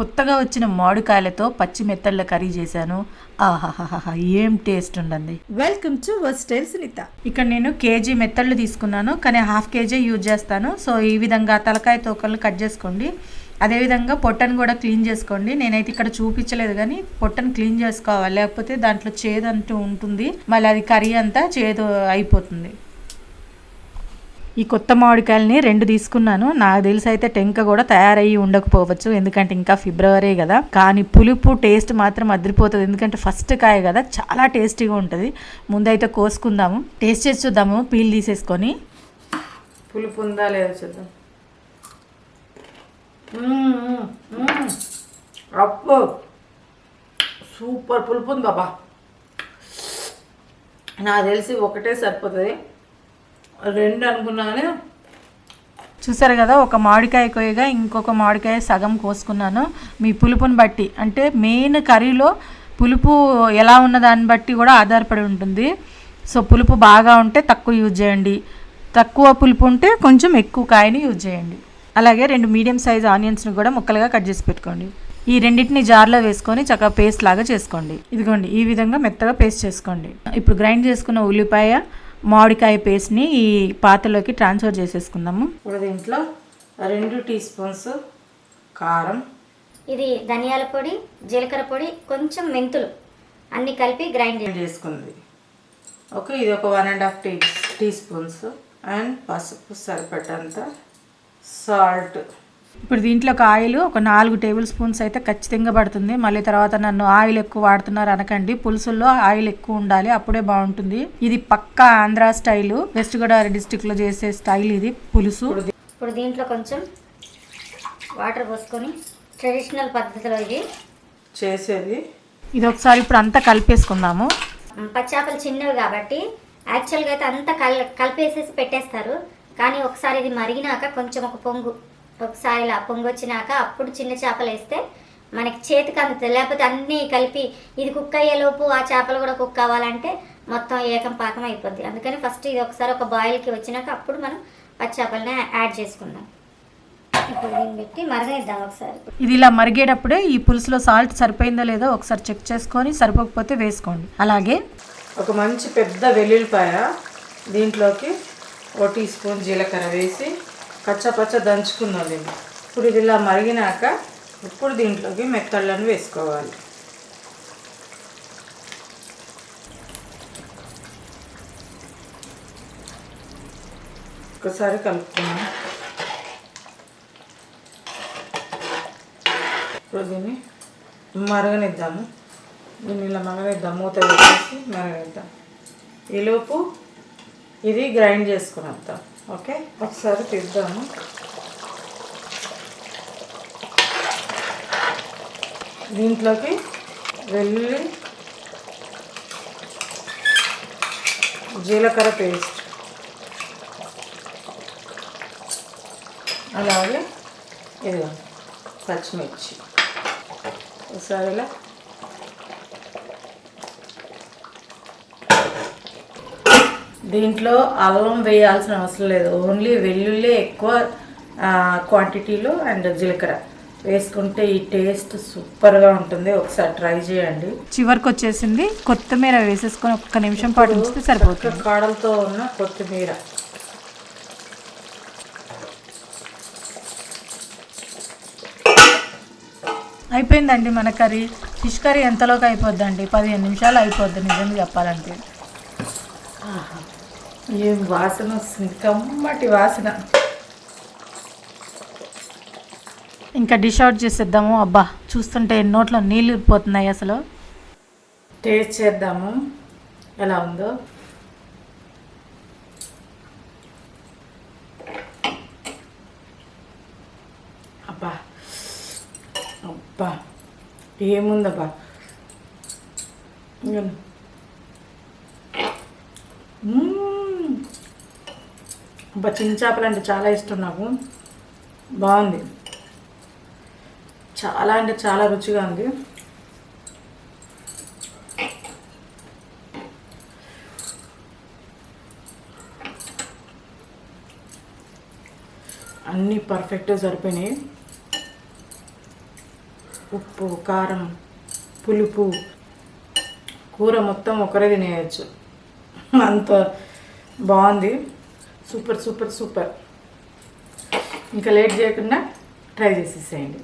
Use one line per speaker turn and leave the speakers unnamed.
కొత్తగా వచ్చిన మామిడికాయలతో పచ్చి మెత్తళ్ళ కర్రీ చేశాను. ఆహాహాహా ఏం టేస్ట్ ఉండండి
వెల్కమ్ టు వర్స్టైల్ సునీత
ఇక్కడ నేను కేజీ మెత్తళ్ళు తీసుకున్నాను కానీ హాఫ్ కేజీ యూజ్ చేస్తాను. సో ఈ విధంగా తలకాయ తోకలు కట్ చేసుకోండి. అదేవిధంగా పొట్టను కూడా క్లీన్ చేసుకోండి. నేనైతే ఇక్కడ చూపించలేదు కానీ పొట్టను క్లీన్ చేసుకోవాలి. లేకపోతే దాంట్లో చేదు అంటూ ఉంటుంది. మళ్ళీ అది కర్రీ అంతా చేదు అయిపోతుంది. ఈ కొత్త మామిడికాయలని రెండు తీసుకున్నాను. నాకు తెలిసి అయితే టెంక కూడా తయారయ్యి ఉండకపోవచ్చు. ఎందుకంటే ఇంకా ఫిబ్రవరి కదా. కానీ పులుపు టేస్ట్ మాత్రం అదిరిపోతుంది. ఎందుకంటే ఫస్ట్ కాయ కదా చాలా టేస్టీగా ఉంటుంది. ముందైతే కోసుకుందాము. టేస్ట్ చేసి చూద్దాము. పీల్ తీసేసుకొని. పులుపు ఉందా లేదా చూద్దాం.
అప్పు సూపర్ పులుపు ఉంది బాబా. నాకు తెలిసి ఒకటే సరిపోతుంది. రెండు అనుకున్నాను.
చూసారు కదా ఒక మామిడికాయ కొయ్యగా ఇంకొక మామిడికాయ సగం కోసుకున్నాను. మీ పులుపుని బట్టి అంటే మెయిన్ కర్రీలో పులుపు ఎలా ఉన్న దాన్ని బట్టి కూడా ఆధారపడి ఉంటుంది. సో పులుపు బాగా ఉంటే తక్కువ యూజ్ చేయండి. తక్కువ పులుపు ఉంటే కొంచెం ఎక్కువ కాయని యూజ్ చేయండి. అలాగే రెండు మీడియం సైజ్ ఆనియన్స్ని కూడా ముక్కలుగా కట్ చేసి పెట్టుకోండి. ఈ రెండింటిని జార్లో వేసుకొని చక్కగా పేస్ట్ లాగా చేసుకోండి. ఇదిగోండి ఈ విధంగా మెత్తగా పేస్ట్ చేసుకోండి. ఇప్పుడు గ్రైండ్ చేసుకున్న ఉల్లిపాయ మామిడికాయ పేస్ట్ని ఈ పాత్రలోకి ట్రాన్స్ఫర్ చేసేసుకుందాము.
ఇప్పుడు దీంట్లో రెండు టీ స్పూన్స్ కారం.
ఇది ధనియాల పొడి జీలకర్ర పొడి కొంచెం మెంతులు అన్ని కలిపి గ్రైండ్
చేసుకుంది. ఓకే ఇది ఒక one and half tea teaspoons and పసుపు సరిపడంత సాల్ట్.
ఇప్పుడు దీంట్లోకి ఆయిల్ ఒక నాలుగు టేబుల్ స్పూన్స్ అయితే ఖచ్చితంగా పడుతుంది. మళ్ళీ తర్వాత నన్ను ఆయిల్ ఎక్కువ వాడుతున్నారు అనకండి. పులుసుల్లో ఆయిల్ ఎక్కువ ఉండాలి అప్పుడే బాగుంటుంది. ఇది పక్కా ఆంధ్ర స్టైల్ వెస్ట్ గోదావరి డిస్టిక్లో చేసే స్టైల్ ఇది పులుసు.
ఇప్పుడు దీంట్లో కొంచెం వాటర్ పోసుకొని ట్రెడిషనల్ పద్ధతిలో ఇది
చేసేది.
ఇది ఒకసారి ఇప్పుడు అంతా కలిపేసుకుందాము.
పచ్చాపలు చిన్నవి కాబట్టి యాక్చువల్గా అయితే అంతా కల్ కలిపేసేసి పెట్టేస్తారు. కానీ ఒకసారి ఇది మరిగినాక కొంచెం ఒక పొంగు. ఒకసారి ఇలా పొంగు వచ్చినాక అప్పుడు చిన్న చేపలు వేస్తే మనకి చేతికి అందుతుంది లేకపోతే అన్నీ కలిపి ఇది కుక్ అయ్యేలోపు ఆ చేపలు కూడా కుక్ అవ్వాలంటే మొత్తం ఏకం పాకం అయిపోద్ది. అందుకని ఫస్ట్ ఇది ఒకసారి ఒక బాయిల్కి వచ్చినాక అప్పుడు మనం పచ్చాపల్ని యాడ్ చేసుకుందాం. ఇప్పుడు దీన్ని పెట్టి మరగనిద్దాం ఒకసారి.
ఇది ఇలా మరిగేటప్పుడే ఈ పులుసులో సాల్ట్ సరిపోయిందో లేదో ఒకసారి చెక్ చేసుకొని సరిపోకపోతే వేసుకోండి. అలాగే
ఒక మంచి పెద్ద వెల్లుల్లిపాయ దీంట్లోకి ఓ టీ స్పూన్ జీలకర్ర వేసి పచ్చ పచ్చ దంచుకుందాం దీన్ని. ఇప్పుడు ఇది ఇలా మరిగినాక ఇప్పుడు దీంట్లోకి మెత్తళ్ళను వేసుకోవాలి. ఒకసారి కలుపుకున్నాం ఇప్పుడు దీన్ని మరగనిద్దాము. దీన్ని ఇలా మరగనిద్దాం. మూత వేసేసి మరగనిద్దాం. ఈలోపు ఇది గ్రైండ్ చేసుకునేద్దాం. ఓకే? ఒకసారి తీద్దాము. దీంట్లోకి వెల్లుల్లి జీలకర్ర పేస్ట్. అలాగే ఇదిగో పచ్చిమిర్చి. ఒకసారి ఇలా దీంట్లో అల్లం వేయాల్సిన అవసరం లేదు. ఓన్లీ వెల్లుల్లి ఎక్కువ క్వాంటిటీలో అండ్ జీలకర్ర. వేసుకుంటే ఈ టేస్ట్ సూపర్గా ఉంటుంది. ఒకసారి ట్రై చేయండి.
చివరికి వచ్చేసింది కొత్తిమీర వేసేసుకొని ఒక్క నిమిషం పాటు ఉంచితే సరిపోతుంది.
కాడలతో ఉన్న కొత్తిమీర.
అయిపోయిందండి మన కర్రీ. ఫిష్ కర్రీ ఎంతలోకి అయిపోద్దండి? పదిహేను నిమిషాలు అయిపోద్ది నిజంగా చెప్పాలంటే.
ఏం వాసన వస్తుంది? కమ్మటి వాసన.
ఇంకా డిష్ అవుట్ చేసేద్దాము. అబ్బా చూస్తుంటే నోట్లో నీళ్ళు పోతున్నాయి అసలు.
టేస్ట్ చేద్దాము. ఎలా ఉందో. అబ్బా. అబ్బా. ఏముందబ్బా? ఇంగను. మ్మ్. చిన్న చేపలు అంటే చాలా ఇష్టం నాకు. బాగుంది. చాలా అంటే చాలా రుచిగా ఉంది. అన్నీ పర్ఫెక్ట్గా సరిపోయినాయి. ఉప్పు కారం పులుపు కూర మొత్తం ఒకరే తినేయచ్చు. అంత బాగుంది. Super super super. ఇంకా లేట్ చేయకుండా ట్రై చేసేసేయండి.